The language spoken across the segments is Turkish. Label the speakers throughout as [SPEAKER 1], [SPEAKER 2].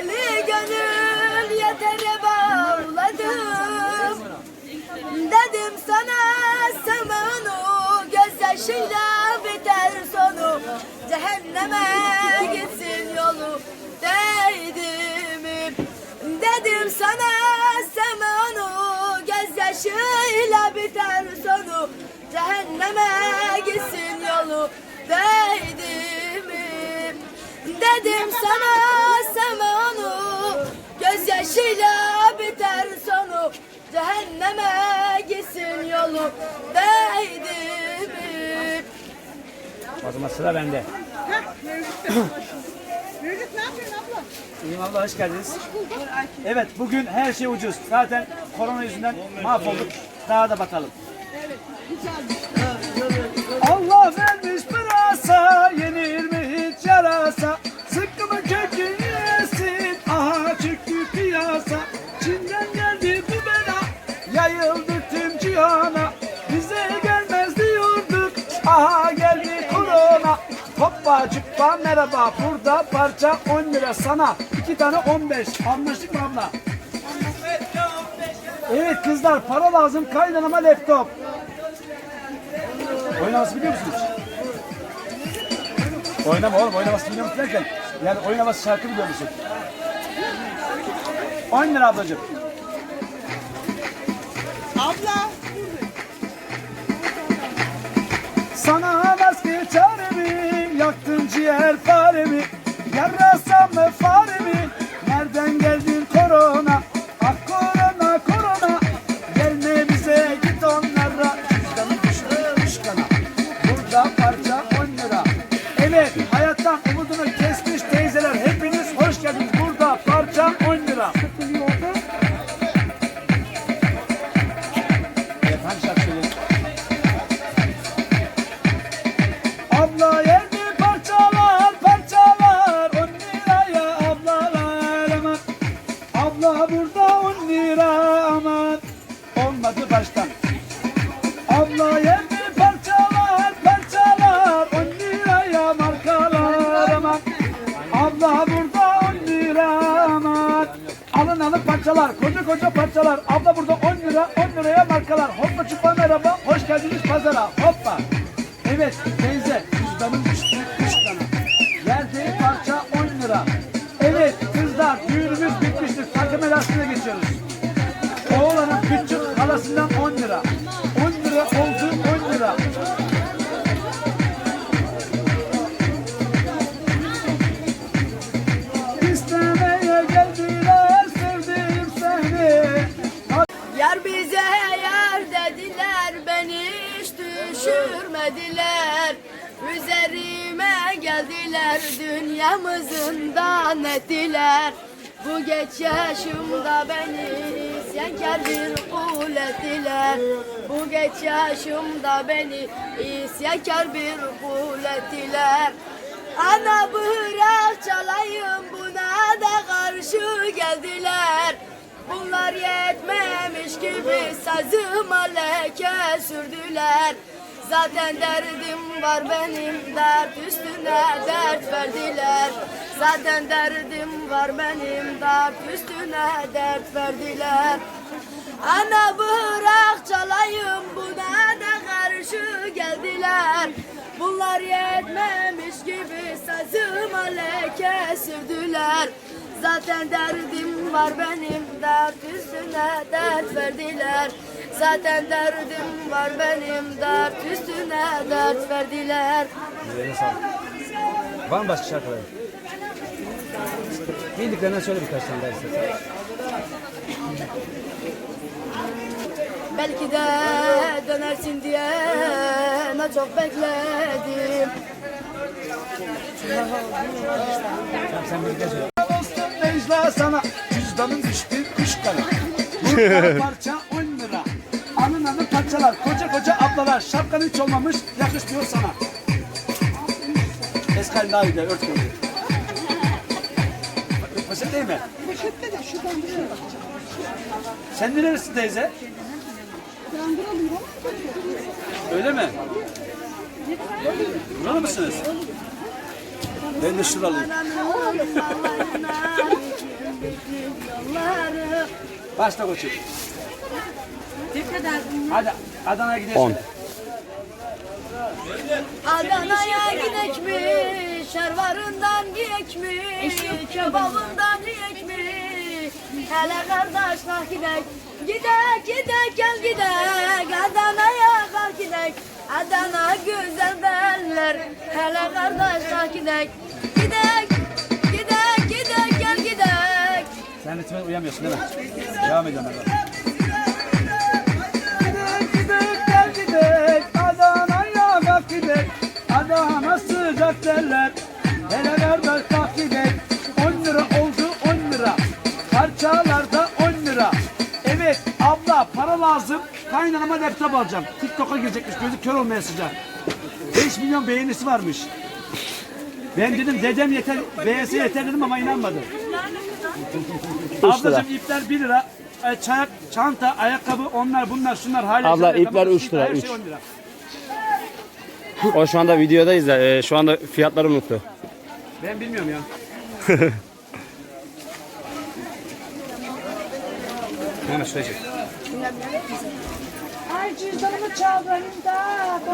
[SPEAKER 1] Deli gönül yetere bağladım. Dedim sana sevmenu Gözyaşıyla biter sonu. Cehenneme gitsin yolu Değdim Dedim sana sevmenu Gözyaşıyla biter sonu. Cehenneme gitsin yolu Değdim Dedim sana sevme onu Gözyaşıyla biter sonu Cehenneme gitsin yolu Değdim
[SPEAKER 2] O zaman sıra bende.
[SPEAKER 3] Mevlüt ne yapıyorsun abla?
[SPEAKER 2] İyiyim abla hoş geldiniz. Evet bugün her şey ucuz. Zaten korona yüzünden mahvolduk. Daha da bakalım. Allah Hoppa cüppa merhaba, burada parça 10 lira sana. iki tane 15, anlaştık mı abla? Evet kızlar para lazım kaynanama laptop. Oynaması biliyor musunuz? Oynama oğlum oynaması biliyor musun derken yani oynaması şarkı biliyor musun? 10 lira ablacığım.
[SPEAKER 3] Abla.
[SPEAKER 2] Ciğer faremi. Parçalar koca koca parçalar Abla burada 10 lira 10 liraya markalar Hoppa çupa merhaba hoş geldiniz pazara hoppa Evet teyze cüzdanım düştü üç tane. Yerde parça 10 lira. Evet kızlar düğünümüz bitmiştir. Takım elasına geçiyoruz.
[SPEAKER 1] Düşürmediler. Üzerime geldiler dünyamızından ettiler. Bu geç yaşımda beni isyankar bir kul ettiler. Bu geç yaşımda beni isyankar bir kul ettiler. Ana bırak çalayım buna da karşı geldiler. Bunlar yetmemiş gibi sazıma leke sürdüler Zaten derdim var benim dert üstüne dert verdiler. Zaten derdim var benim dert üstüne dert verdiler. Ana bırak çalayım buna da karşı geldiler. Bunlar yetmemiş gibi sazıma leke sürdüler. Zaten derdim var benim dert üstüne dert verdiler Zaten derdim var benim dert üstüne dert verdiler
[SPEAKER 2] Üzerine sağlık. Var mı başka şarkılar? Bildiklerinden söyle birkaç tane daha istersen.
[SPEAKER 1] Belki de dönersin diye ne çok bekledim
[SPEAKER 2] Tamam sen birlikte söyle. Olsun Necla sana cüzdanın düştü kuş kana. Burada parça 10 lira. Alın parçalar. Koca koca ablalar. Şapkan hiç olmamış. Yakışmıyor sana. Eskal daha güzel. Ört koyuyor. Poşet değil mi?
[SPEAKER 3] Poşette de şuradan buraya bakacağım.
[SPEAKER 2] Sen nerelisin teyze?
[SPEAKER 3] Ben buradayım ama
[SPEAKER 2] Öyle mi? Buralı mısınız? Ben de şuralıyım. Başla koçum.
[SPEAKER 3] Kadar?
[SPEAKER 2] Hadi Adana'ya gidelim.
[SPEAKER 4] 10.
[SPEAKER 1] Adana'ya gidek mi? Şervarından giyek mi? Kebabından yiyek mi? Hele kardeşler gidek. Gidek gidek gel gidek. Adana'ya kalk gidek. Adana güzel derler. Hele kardeşler gidek. Gidek gidek gidek gel gidek.
[SPEAKER 2] Sen ritme uyamıyorsun değil mi? Devam ediyorum Kaynanama laptop alacağım TikTok'a girecekmiş gözü kör olmaya sıcak 5 milyon beğenisi varmış ben dedim dedem yeter, beğense yeter dedim ama inanmadı. Ablacığım ipler 1 lira. E, Çayak, çanta, ayakkabı, onlar bunlar şunlar hala.
[SPEAKER 4] Abla, ipler üç lira,
[SPEAKER 2] her
[SPEAKER 4] üç.
[SPEAKER 2] şey 10 lira.
[SPEAKER 4] O şu anda videodayız da e, şu anda fiyatları unuttu.
[SPEAKER 2] Ben bilmiyorum ya. Hemen şuraya çek.
[SPEAKER 3] Ay cüzdanımı çaldın da.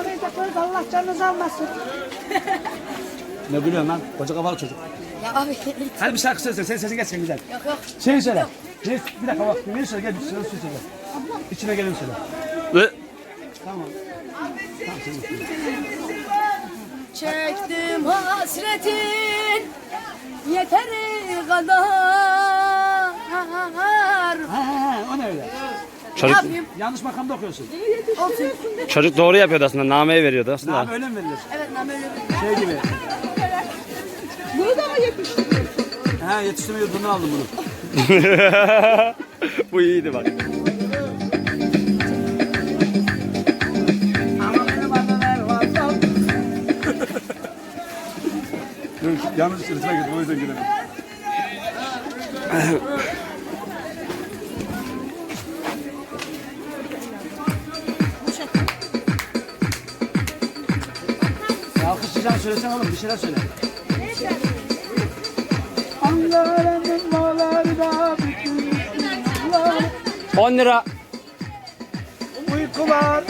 [SPEAKER 3] Orayı da koy Allah canınızı almasın.
[SPEAKER 2] Ne gülüyorsun lan? Koca kafalı çocuk.
[SPEAKER 1] Ya abi
[SPEAKER 2] Hadi bir şarkı söyle. Senin sesin gelsin güzel.
[SPEAKER 1] yok yok.
[SPEAKER 2] Şey söyle. Bir, bir dakika bak. Bir söyle gel. Bir söyle, söyle. İçine gelin söyle.
[SPEAKER 4] Ve
[SPEAKER 2] Tamam. Tamam sen söyle.
[SPEAKER 1] Çektim hasretin yeteri kadar.
[SPEAKER 2] Ha, o ne öyle?
[SPEAKER 1] Ne
[SPEAKER 4] çocuk,
[SPEAKER 1] yapayım?
[SPEAKER 2] Yanlış makamda okuyorsun.
[SPEAKER 1] Olsun.
[SPEAKER 4] çocuk doğru yapıyordu aslında. Nameyi veriyordu aslında.
[SPEAKER 2] Abi öyle mi verilir?
[SPEAKER 1] Evet nam öyle bir.
[SPEAKER 2] Şey gibi.
[SPEAKER 3] Bunu da mı yapıştırdın?
[SPEAKER 2] Ha yetiştirme yurdundan aldım bunu.
[SPEAKER 4] Bu iyiydi bak.
[SPEAKER 2] Ama benim anneler var. Yanlış ritme girdim o yüzden giremedim. söylesene oğlum bir şeyler söyle. Bütün
[SPEAKER 4] 10 lira.
[SPEAKER 2] uykular.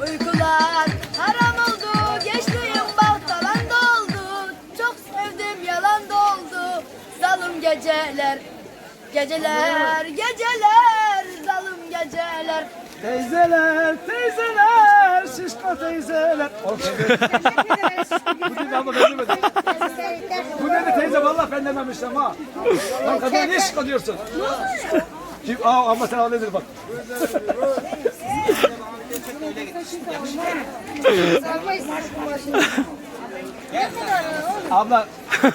[SPEAKER 1] Uykular haram oldu. Geçtiğim baltalan doldu. Çok sevdim yalan doldu. Zalim geceler. Geceler, geceler, zalim geceler.
[SPEAKER 2] Teyzeler, teyzeler, şişko teyzeler. Bu değil abla ben demedim. Bu dedi teyze vallahi ben dememiştim ha. Lan kadına niye şişko diyorsun? Kim? Aa ama sen öyledir bak. Abla,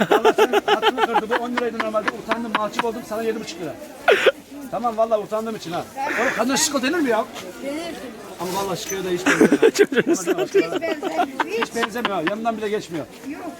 [SPEAKER 2] valla senin hakkını kırdı. Bu 10 liraydı normalde. Utandım, mahcup oldum. Sana 7,5 lira. Tamam valla utandığım için ha. Oğlum kadına şişko denir mi ya? Ama valla şişkoya da hiç benzemiyor. hiç benzemiyor. Yanından bile geçmiyor. Uykular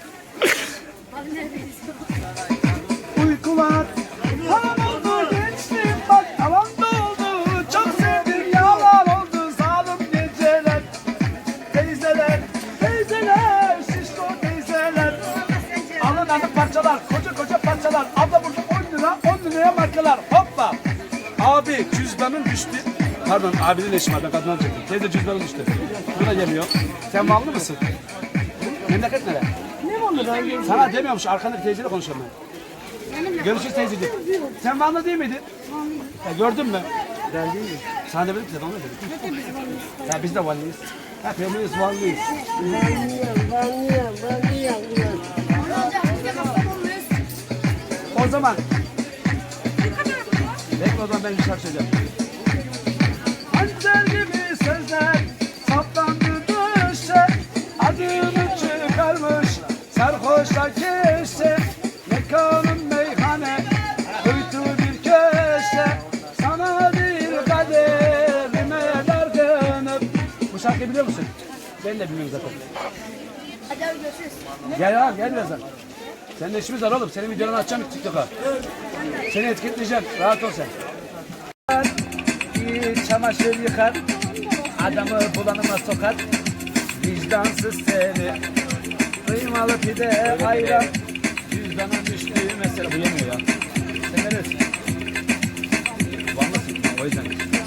[SPEAKER 2] Pardon abinin eşi var ben kadına çektim. Teyze cüzdanın düştü. Bu da geliyor. Sen bağlı mısın? Memleket nere?
[SPEAKER 3] Ne olur öyle?
[SPEAKER 2] Sana demiyormuş arkandaki teyzeyle konuşuyorum ben. Görüşürüz teyzeciğim. Sen Vanlı değil miydin? Ya gördün mü? Ben değilim. Sana demedim ki Vanlı dedim. Ya biz de Vanlıyız. Hepimiz Vanlıyız. O zaman Bekle o zaman ben bir şarkı söyleyeceğim. Sözler saplandı düşe Adını çıkarmış sarhoşla keşe Mekanın meyhane kuytu bir köşe Sana bir kaderime dargınım Bu şarkıyı biliyor musun? Ben de bilmiyorum zaten.
[SPEAKER 1] Hadi abi görüşürüz.
[SPEAKER 2] Gel abi gel birazdan. Senin işimiz var oğlum. Senin videonu atacağım TikTok'a. Seni etiketleyeceğim. Rahat ol sen. Bir çamaşır yıkar. Adamı bulanıma sokat Vicdansız seni. Kıymalı pide ayran. Cüzdana düştü mesela bu yemiyor ya. Sen neresi? Vanlısın o yüzden.